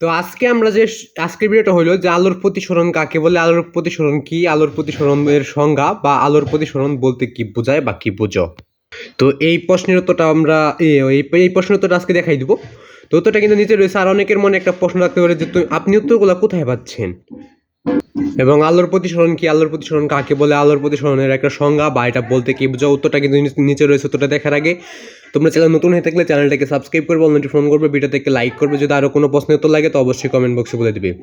তো আজকে আমরা যে আজকের ভিডিওটা হলো যে আলোর প্রতিসরণ কাকে বলে, আলোর প্রতিসরণ কি, আলোর প্রতিসরণের সংজ্ঞা বা আলোর প্রতিসরণ বলতে কি বোঝায় বা কি বোঝো? তো এই প্রশ্নের উত্তরটা আমরা এই প্রশ্নের উত্তরটা আজকে দেখাই দিব। তো উত্তরটা কিন্তু নিচে রয়েছে। আর অনেকের মনে একটা প্রশ্ন রাখতে পারে যে আপনি উত্তরগুলো কোথায় পাচ্ছেন? এবং আলোর প্রতিসরণ কি? আলোর প্রতিসরণ কাকে বলে? আলোর প্রতিসরণের একটা সংজ্ঞা বা এটা বলতে কি বোঝা উত্তরটা কিন্তু নিচে- রয়েছে, উত্তরটা দেখার আগে। তোমরা চ্যানেল নতুন হয়ে থাকলে চ্যানেলটাকে সাবস্ক্রাইব করবে অলরেডি ফোন করবে ভিডিওটাকে লাইক করবে। যদি আরও কোনো প্রশ্নের উত্তর লাগে তো অবশ্যই কমেন্ট বক্সে বলে দিবে।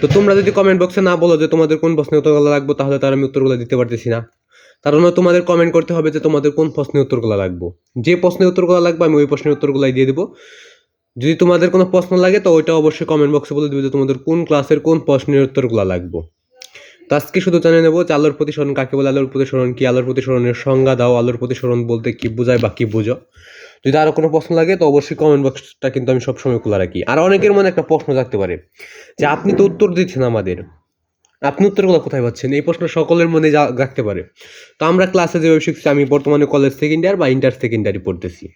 তো তোমরা যদি কমেন্ট বক্সে না বলো যে তোমাদের কোন প্রশ্নের উত্তরগুলো লাগবে, তাহলে তার আমি উত্তরগুলো দিতে পারতেছি না। তার জন্য তোমাদের কমেন্ট করতে হবে যে তোমাদের কোন প্রশ্নের উত্তরগুলো লাগবে। যে প্রশ্নের উত্তরগুলো লাগবে, আমি ওই প্রশ্নের উত্তরগুলাই দিয়ে দেবো। যদি তোমাদের কোনো প্রশ্ন লাগে তো ওইটা অবশ্যই কমেন্ট বক্সে বলে দিবে যে তোমাদের কোন ক্লাসের কোন প্রশ্নের উত্তরগুলো লাগবে। তো আজকে শুধু জানিয়ে নেব যে আলোর প্রতিসরণ কাকে বলে? আলোর প্রতিসরণ কি? আলোর প্রতিসরণের সংজ্ঞা দাও। আলোর প্রতিসরণ বলতে কি বোঝায় বা কি বোঝো? যদি আরও কোনো প্রশ্ন লাগে তো অবশ্যই কমেন্ট বক্সটা কিন্তু আমি সবসময় খোলা রাখি। আর অনেকের মনে একটা প্রশ্ন থাকতে পারে যে আপনি তো উত্তর দিচ্ছেন আমাদের। আপনি উত্তরগুলো কোথায় পাচ্ছেন? এই প্রশ্ন সকলের মনে যা- রাখতে পারে। তো আমরা ক্লাসে যেভাবে শিখছি, আমি বর্তমানে কলেজ সেকেন্ড ইয়ার বা ইন্টার সেকেন্ডারি পড়তেছি।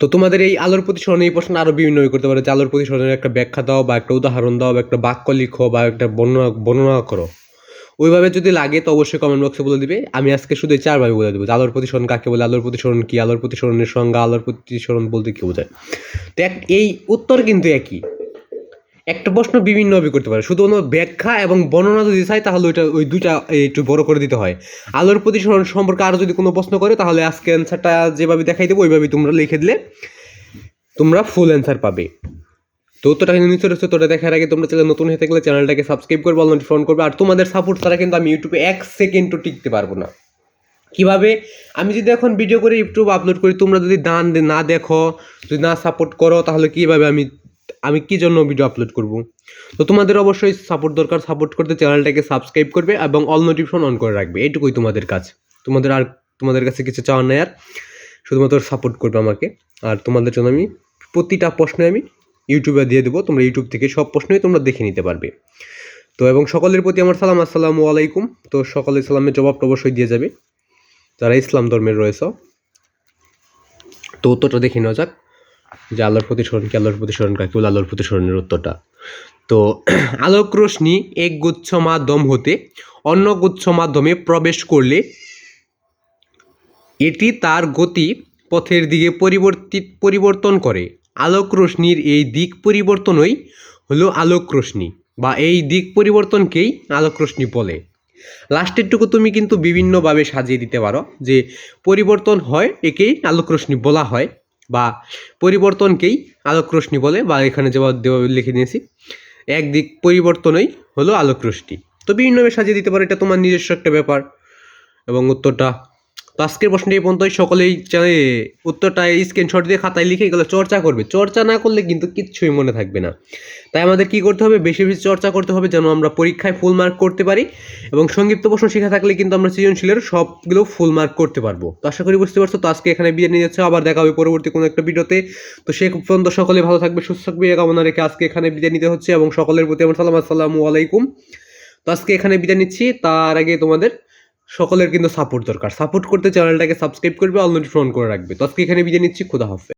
তো তোমাদের এই আলোর প্রতিসরণ এই প্রশ্ন আরও বিভিন্ন করতে পারে, যে আলোর প্রতিসরণের একটা ব্যাখ্যা দাও বা একটা উদাহরণ দাও বা একটা বাক্য লিখো বা একটা বর্ণনা বর্ণনা করো। ওইভাবে যদি লাগে তো অবশ্যই কমেন্ট বক্সে বলে দিবে। আমি আজকে শুধু চারভাবে বলে দেবো আলোর প্রতিসরণ কাকে বলে, আলোর প্রতিসরণ কি, আলোর প্রতিসরণের সঙ্গে আলোর প্রতিসরণ বলতে কি বোঝায়। তো এক, এই উত্তর কিন্তু একই। একটা প্রশ্ন বিভিন্নভাবে করতে পারে। শুধু কোনো ব্যাখ্যা এবং বর্ণনা যদি চাই, তাহলে ওইটা, ওই দুইটা একটু বড় করে দিতে হয়। আলোর প্রতিসরণ সম্পর্কে আরও যদি কোনো প্রশ্ন করে, তাহলে আজকে অ্যান্সারটা যেভাবে দেখাই দেবো, ওইভাবেই তোমরা লিখে দিলে তোমরা ফুল অ্যান্সার পাবে। তো উত্তরটা কিন্তু নিচে রয়েছে তোটা দেখার আগে তোমরা চ্যানেল নতুন হয়ে থাকলে চ্যানেলটাকে সাবস্ক্রাইব করবে অল নোটিফোন করবে। আর তোমাদের সাপোর্ট ছাড়া কিন্তু আমি ইউটিউবে এক সেকেন্ডও টিকতে পারব না। কীভাবে? আমি যদি এখন ভিডিও করে ইউটিউব আপলোড করি, তোমরা যদি দান না দেখো, যদি না সাপোর্ট করো, তাহলে কীভাবে আমি আমি কি জন্য ভিডিও আপলোড করব? তো তোমাদের অবশ্যই সাপোর্ট দরকার সাপোর্ট করতে চ্যানেলটাকে সাবস্ক্রাইব করবে এবং অল নোটিফিকেশন অন করে রাখবে। এইটুকুই তোমাদের কাজ। তোমাদের আর, তোমাদের কাছে কিছু চাওয়ার নেই আর। শুধুমাত্র সাপোর্ট করবে আমাকে। আর তোমাদের জন্য আমি প্রতিটা প্রশ্নে আমি ইউটিউবে দিয়ে দেবো। তোমরা ইউটিউব থেকে সব প্রশ্নই তোমরা দেখে নিতে পারবে। তো এবং সকলের প্রতি আমার সালাম। আসসালামু আলাইকুম। তো সকলের সালামের জবাবটা অবশ্যই দিয়ে যাবে। যারা ইসলাম ধর্মের রয়েছে। তো উত্তরটা দেখে নেওয়া যাক। যে আলোর প্রতিসরণ কি আলোর প্রতিসরণ কাকে বলে? আলোর প্রতিসরণের উত্তরটা। তো আলোক রশ্মি এক গুচ্ছ মাধ্যম হতে অন্য গুচ্ছ মাধ্যমে প্রবেশ করলে এটি তার গতি পথের দিকে পরিবর্তিত পরিবর্তন করে। আলোক রশ্মির এই দিক পরিবর্তনই হলো আলোক রশ্মি বা এই দিক পরিবর্তনকেই আলোক রশ্মি বলে। লাস্টেরটুকু তুমি কিন্তু বিভিন্নভাবে সাজিয়ে দিতে পারো যে পরিবর্তন হয় একেই আলোক রশ্মি বলা হয়। বা পরিবর্তনকেই আলোক রশ্মি বলে বা এখানে দেওয়া লিখে নিয়েছি একদিক পরিবর্তনই হলো আলোক রশ্মি তো বিভিন্নভাবে সাজিয়ে দিতে পারো, এটা তোমার নিজস্ব একটা ব্যাপার। এবং উত্তরটা তো আজকের প্রশ্নটি এই পর্যন্তই। সকলেই উত্তরটা স্ক্রিনশট দিয়ে খাতায় লিখে এগুলো চর্চা করবে। চর্চা না করলে কিন্তু কিচ্ছুই মনে থাকবে না। তাই আমাদের কি করতে হবে? বেশি বেশি চর্চা করতে হবে যেন আমরা পরীক্ষায় ফুল মার্ক করতে পারি এবং সংক্ষিপ্ত প্রশ্ন শেখা থাকলে কিন্তু আমরা সৃজনশীলের সবগুলো ফুল মার্ক করতে পারব। তো আশা করি বুঝতে পারছ। তো আজকে এখানে বিয়ে নিয়ে যাচ্ছে। আবার দেখা হবে পরবর্তী কোনো একটা ভিডিওতে। তো সে পর্যন্ত সকলে ভালো থাকবে, সুস্থ থাকবে। এ কামনা রেখে আজকে এখানে বিদায় নিতে হচ্ছে এবং সকলের প্রতি আমার সালাম। আসসালামু আলাইকুম। তো আজকে এখানে বিদায় নিচ্ছি। তার আগে তোমাদের সকলের কিন্তু সাপোর্ট দরকার। সাপোর্ট করতে চ্যানেলটাকে সাবস্ক্রাইব করবে অলরেডি ফোন করে রাখবে। তো আজকে এখানে বিদায় নিচ্ছি, খুদা হাফেজ।